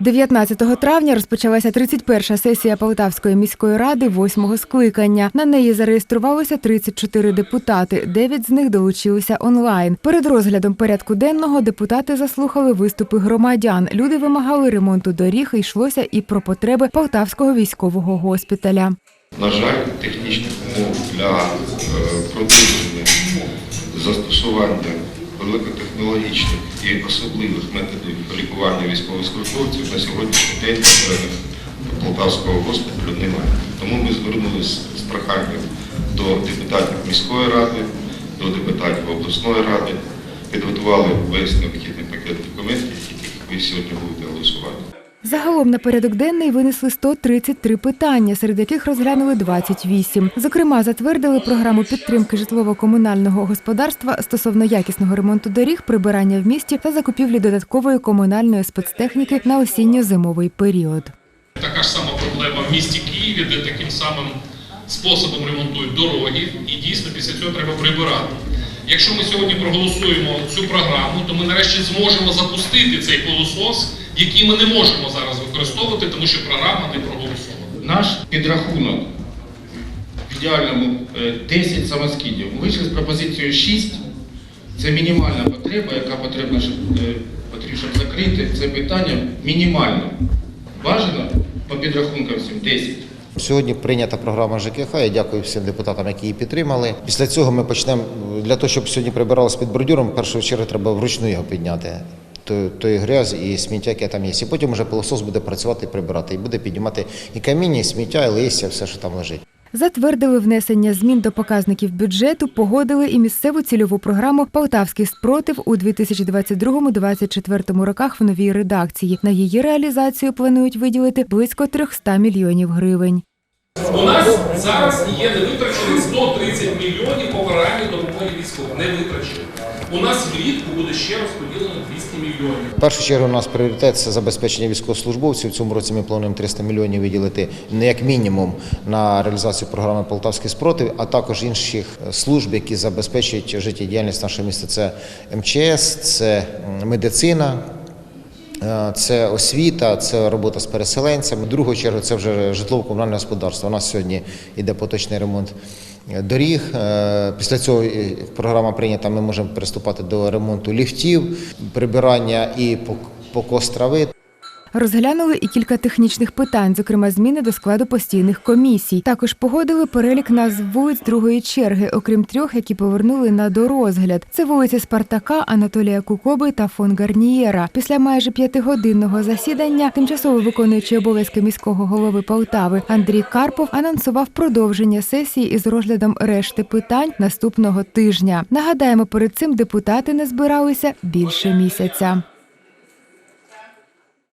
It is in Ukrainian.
19 травня розпочалася 31-ша сесія Полтавської міської ради восьмого скликання. На неї зареєструвалося 34 депутати. Дев'ять з них долучилися онлайн. Перед розглядом порядку денного депутати заслухали виступи громадян. Люди вимагали ремонту доріг. Йшлося і про потреби Полтавського військового госпіталя. На жаль, технічних умов для е, продовження застосування великотехнологічних і особливих методів лікування військовослужбовців на сьогоднішній день на Полтавського госпіталю немає. Тому ми звернулися з проханням до депутатів міської ради, до депутатів обласної ради, підготували весь необхідний пакет документів, яких ви сьогодні будете голосувати. Загалом на порядок денний винесли 133 питання, серед яких розглянули 28. Зокрема, затвердили програму підтримки житлово-комунального господарства стосовно якісного ремонту доріг, прибирання в місті та закупівлі додаткової комунальної спецтехніки на осінньо-зимовий період. Така ж сама проблема в місті Києві, де таким самим способом ремонтують дороги, і дійсно після цього треба прибирати. Якщо ми сьогодні проголосуємо цю програму, то ми нарешті зможемо запустити цей пилосос, який ми не можемо зараз використовувати, тому що програма не проголосована. Наш підрахунок в ідеальному е, 10 самоскидів. Ми вийшли з пропозицією 6. Це мінімальна потреба, яка потрібна, щоб, е, щоб закрити це питання мінімально. Бажано по підрахункам всім 10. Сьогодні прийнята програма ЖКХ. Я дякую всім депутатам, які її підтримали. Після цього ми почнемо для того, щоб сьогодні прибиралось під бордюром. Першу чергу треба вручну його підняти. Той грязь і сміття, яке там є. І потім вже пилосос буде працювати і прибирати. І буде піднімати і каміння, і сміття, і листя, все, що там лежить. Затвердили внесення змін до показників бюджету, погодили і місцеву цільову програму Полтавський спротив у 2022-2024 роках в новій редакції. На її реалізацію планують виділити близько 300 мільйонів гривень. У нас зараз є невитрачених 130 мільйонів по програмі допомоги військовим. Не витрачені. У нас влітку буде ще розподілено 200 мільйонів. В першу чергу у нас пріоритет це забезпечення військовослужбовців. В цьому році ми плануємо 300 мільйонів виділити не як мінімум на реалізацію програми Полтавський спротив, а також інших е, служб, які забезпечують життєдіяльність нашого міста. Це МЧС, це медицина. Е, Це освіта, це робота з переселенцями. Другу чергу це вже житлово-комунальне господарство. У нас сьогодні йде поточний ремонт е, доріг. Е, Після цього програма прийнята. Ми можемо приступати до ремонту ліфтів, прибирання і пок- покос. Розглянули і кілька технічних питань, зокрема зміни до складу постійних комісій. Також погодили перелік назв вулиць другої черги, окрім трьох, які повернули на дорозгляд. Це вулиці Спартака, Анатолія Кукоби та фон Гарнієра. Після майже п'ятигодинного засідання тимчасово виконуючий обов'язки міського голови Полтави Андрій Карпов анонсував продовження сесії із розглядом решти питань наступного тижня. Нагадаємо, перед цим депутати не збиралися більше місяця.